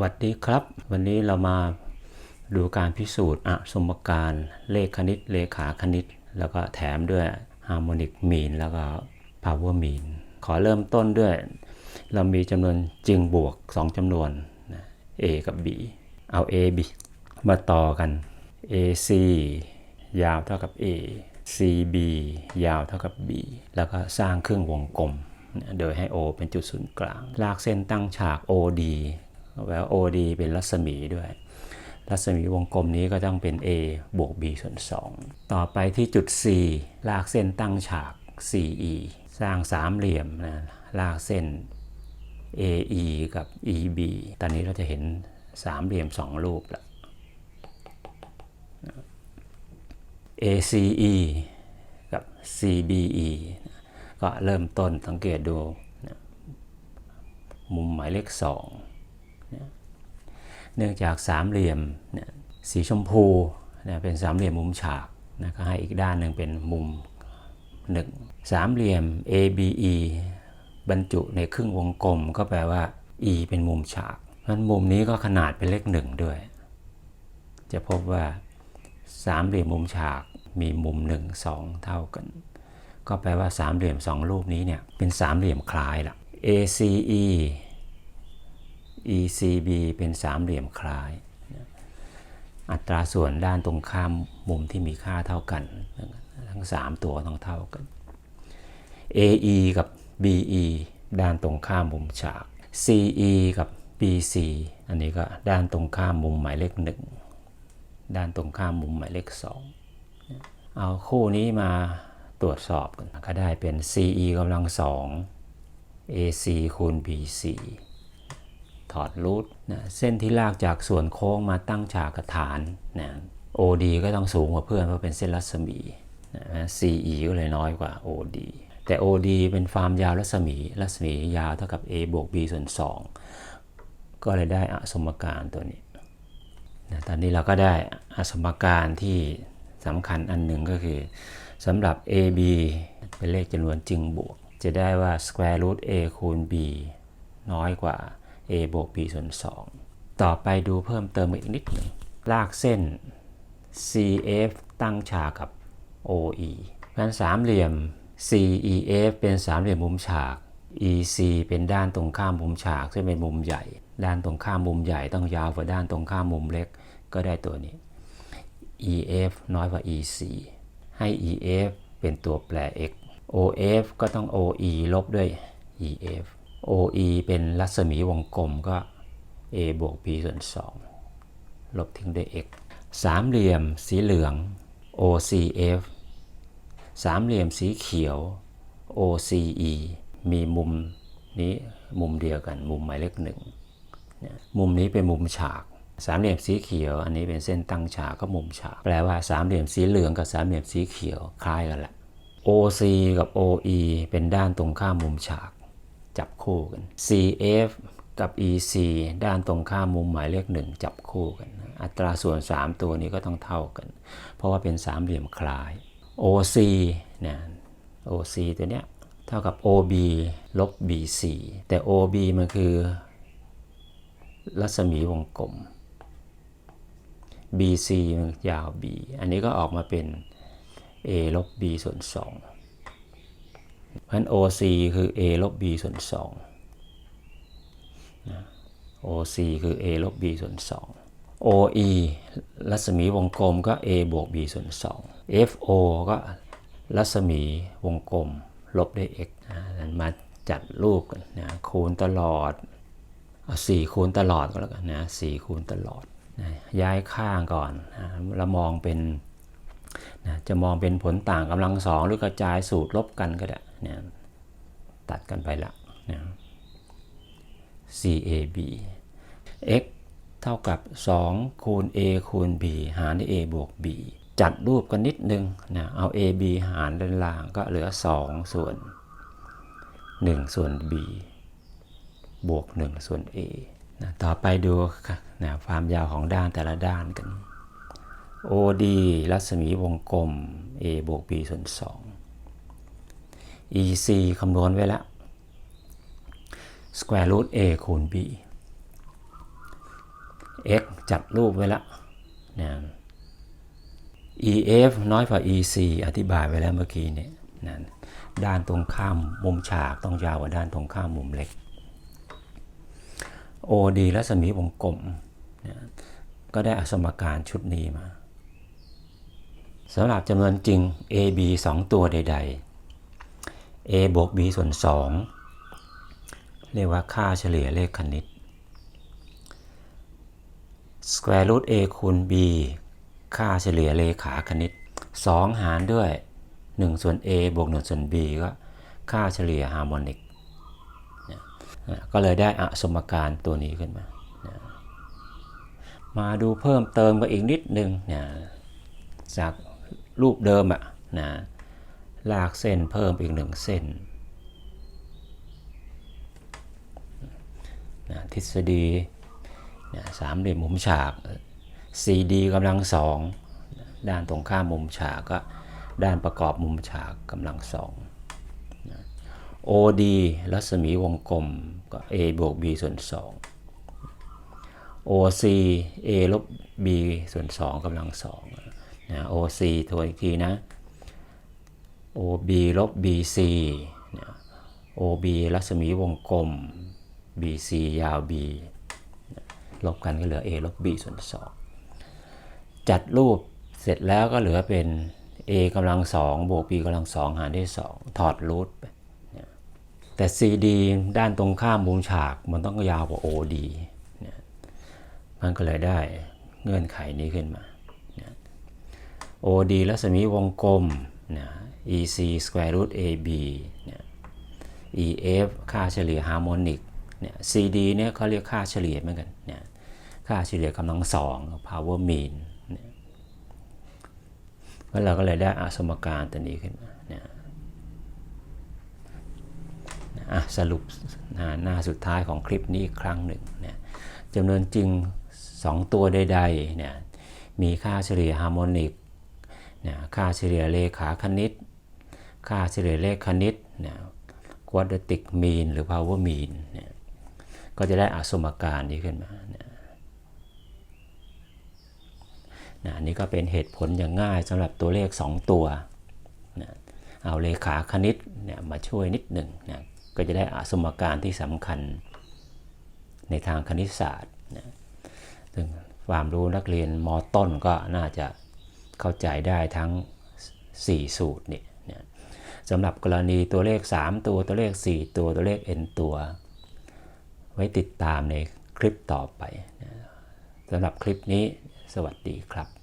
วัสดีครับ วันนี้เรามาดูการพิสูจน์อสมการเลขคณิตเลขาคณิต แล้วก็แถมด้วยฮาร์โมนิกมีนแล้วก็พาวเวอร์มีนขอเริ่มต้นด้วย เรามีจำนวนจริงบวก 2จำนวนนะ A กับ B เอา A B มาต่อกัน AC ยาวเท่ากับ A CB ยาวเท่ากับ B แล้วก็สร้างเครื่องวงกลม โดยให้ O เป็นจุดศูนย์กลาง ลากเส้นตั้งฉาก OD แล้ว OD เป็นรัศมีด้วย รัศมีวงกลมนี้ก็ต้องเป็น A บวก B ส่วน 2 ต่อไปที่จุด C ลากเส้นตั้งฉาก CE สร้างสามเหลี่ยมนะลากเส้น AE กับ EB ตอนนี้เราจะเห็นสามเหลี่ยมสองรูปล้ว ACE กับ CBE ก็เริ่มต้นสังเกตดู มุมหมายเลข2 เนื่องจากสามเหลี่ยมสีชมพูเป็นสามเหลี่ยมมุมฉากนะก็ให้อีกด้านหนึ่งเป็นมุมหนึ่งสามเหลี่ยม ABE บรรจุในครึ่งวงกลมก็แปลว่า E เป็นมุมฉากนั้นมุมนี้ก็ขนาดเป็นเลขหนึ่งด้วย จะพบว่าสามเหลี่ยมมุมฉากมีมุม1 2เท่ากัน ก็แปลว่าสามเหลี่ยมสองรูปนี้เนี่ยเป็นสามเหลี่ยมคล้ายละ ACE ECB เป็นสามเหลี่ยมคล้าย อัตราส่วนด้านตรงข้ามมุมที่มีค่าเท่ากัน ทั้ง 3 ตัวต้องเท่ากัน AE กับ BE ด้านตรงข้ามมุมฉาก CE กับ BC อันนี้ก็ด้านตรงข้ามมุมหมายเลขหนึ่งด้านตรงข้ามมุมหมายเลขสองเอาคู่นี้มาตรวจสอบกันก็ได้เป็น CE กำลังสอง AC คูณ BC ถอดรูทนะเส้นที่ลากจากส่วนโค้งมาตั้งฉากกระฐานนะ OD ก็ต้องสูงกว่าเพื่อนเพราะเป็นเส้นรัศมีนะ CE ก็เลยน้อยกว่า OD แต่ OD เป็นฟาร์มยาวรัศมี รัศมียาวเท่ากับ A บวก B ส่วน 2 ก็เลยได้อสมการตัวนี้นะตอนนี้เราก็ได้อสมการที่สำคัญอันหนึ่งก็คือสำหรับ AB เป็นเลขจำนวนจริงบวก จะได้ว่า square root A คูณ B น้อยกว่า A บวก B ส่วน 2 ต่อไปดูเพิ่มเติมอีกนิดหนึ่งลากเส้น CF ตั้งฉากกับ OE เพราะฉะนั้นสามเหลี่ยม CEF เป็นสามเหลี่ยมมุมฉาก EC เป็นด้านตรงข้ามมุมฉาก ซึ่งเป็นมุมใหญ่ ด้านตรงข้ามมุมใหญ่ต้องยาวกว่าด้านตรงข้ามมุมเล็กก็ได้ตัวนี้ EF น้อยกว่า EC ให้ EF เป็นตัวแปร x OF ก็ต้อง OE ลบด้วย EF OE เป็นรัศมีวงกลมก็ A บวก B ส่วน 2 ลบทิ้งด้วย x สามเหลี่ยมสีเหลือง OCF สามเหลี่ยมสีเขียว OCE มีมุมนี้มุมเดียวกันมุมหมายเลขหนึ่งมุมนี้เป็นมุมฉาก สามเหลี่ยมสีเขียว อันนี้เป็นเส้นตั้งฉากก็มุมฉาก แปลว่าสามเหลี่ยมสีเหลืองกับสามเหลี่ยมสีเขียวคล้ายกันแหละ OC กับ OE เป็นด้านตรงข้ามมุมฉาก จับคู่กัน CF กับ EC ด้านตรงข้ามมุมหมายเลขหนึ่งจับคู่กัน อัตราส่วน 3 ตัวนี้ก็ต้องเท่ากัน เพราะว่าเป็นสามเหลี่ยมคล้าย OC เนี่ย OC ตัวเนี้ยเท่ากับ OB ลบ BC แต่ OB มันคือ รัศมีวงกลม BC มันยาว B อันนี้ก็ออกมาเป็น A ลบ B ส่วน2 เพราะฉะนั้น OC คือ A ลบ B ส่วน2นะ OC คือ A ลบ B ส่วน2 OE รัศมีวงกลมก็ A บวก B ส่วน2 FO ก็รัศมีวงกลม ลบด้วย x นะมาจัดรูปกันนะคูณตลอดเอา4คูณตลอดก็แล้วกันนะ4คูณตลอดนะย้ายข้างก่อนนะเรามองเป็นนะจะมองเป็นผลต่างกำลังสองหรือกระจายสูตรลบกันก็ได้ นะตัดกันไปละนะ CAB x เท่ากับ 2 คูณ a คูณ b หารด้วย a บวก b จัดรูปกันนิดนึงนะเอา a b หารด้านล่างก็เหลือ 2 ส่วน 1 ส่วน b บวก 1 ส่วน a นะต่อไปดูนะความยาวของด้านแต่ละด้านกัน OD รัศมีวงกลม a บวก b ส่วน 2 EC คำนวณไว้แล้ว square root a คูณ b x จัดรูปไว้แล้วนะ EF น้อยกว่า EC อธิบายไว้แล้วเมื่อกี้เนี่ยนะด้านตรงข้ามมุมฉากต้องยาวกว่าด้านตรงข้ามมุมเล็ก OD และสมีวงกลมนะก็ได้อสมการชุดนี้มาสำหรับจำนวนจริง AB 2 ตัวใด ๆ A บวก B ส่วน 2 เรียกว่าค่าเฉลี่ยเลขคณิต square root A คูณ B ค่าเฉลี่ยเลขาคณิต 2 หารด้วย 1 ส่วน A บวก 1 ส่วน B ก็ค่าเฉลี่ยฮาร์โมนิก ก็เลยได้อสมการตัวนี้ขึ้นมา มาดูเพิ่มเติมกันอีกนิดนึงเนี่ยจากรูปเดิมอะนะ ลากเส้นเพิ่มอีกหนึ่งเส้นนะทฤษฎีนะสามเหลี่ยมมุมฉาก CD กำลังสองด้านตรงข้ามมุมฉากก็ด้านประกอบมุมฉากกำลังสองนะ OD รัศมีวงกลมก็ A บวก B ส่วน2 OC A ลบ B ส่วน2กำลังสองนะ OC ทวนอีกทีนะ OB ลบ BC นะ OB รัศมีวงกลม BC ยาว B ลบกันก็เหลือ A ลบ B ส่วน 2 จัดรูปเสร็จแล้วก็เหลือเป็น a กำลังสองบวก b กำลังสองหารด้วยสองถอดรูทไปแต่ cd ด้านตรงข้ามมุมฉากมันต้องยาวกว่า od เนี่ยมันก็เลยได้เงื่อนไขนี้ขึ้นมา od รัศมีวงกลมเนี่ย ec square root ab เนี่ย ef ค่าเฉลี่ยฮาร์โมนิกเนี่ย cd เนี่ยเขาเรียกค่าเฉลี่ยเหมือนกันเนี่ยค่าเฉลี่ยกำลังสอง power mean เนี่ยแล้วเราก็เลยได้อาสมการตัวนี้ขึ้นมาเนี่ยอะสรุปหน้าสุดท้ายของคลิปนี้อีกครั้งหนึ่งเนี่ยจำนวนจริง 2 ตัวใดๆเนี่ยมีค่าเฉลี่ยฮาร์โมนิกเนี่ยค่าเฉลี่ยเลขาคณิต ค่าเฉลี่ยเลขคณิตนี่ย quadratic mean หรือ power mean เนี่ยก็จะได้อาสมการนี้ขึ้นมานี่ยนะนี่ก็เป็นเหตุผลอย่างง่ายสำหรับตัวเลข 2 ตัวนะเอาเลขาคณิตเนี่ยมาช่วยนิดหนึ่งนะก็จะได้อาสมการที่สำคัญในทางคณิตศาสตร์นะซึ่งความรู้นักเรียนมต้นก็น่าจะเข้าใจได้ทั้ง 4 สูตรนี่ สำหรับกรณีตัวเลข 3 ตัวตัวเลข 4 ตัวตัวเลข n ตัว ไว้ติดตามในคลิปต่อไปสำหรับคลิปนี้สวัสดีครับ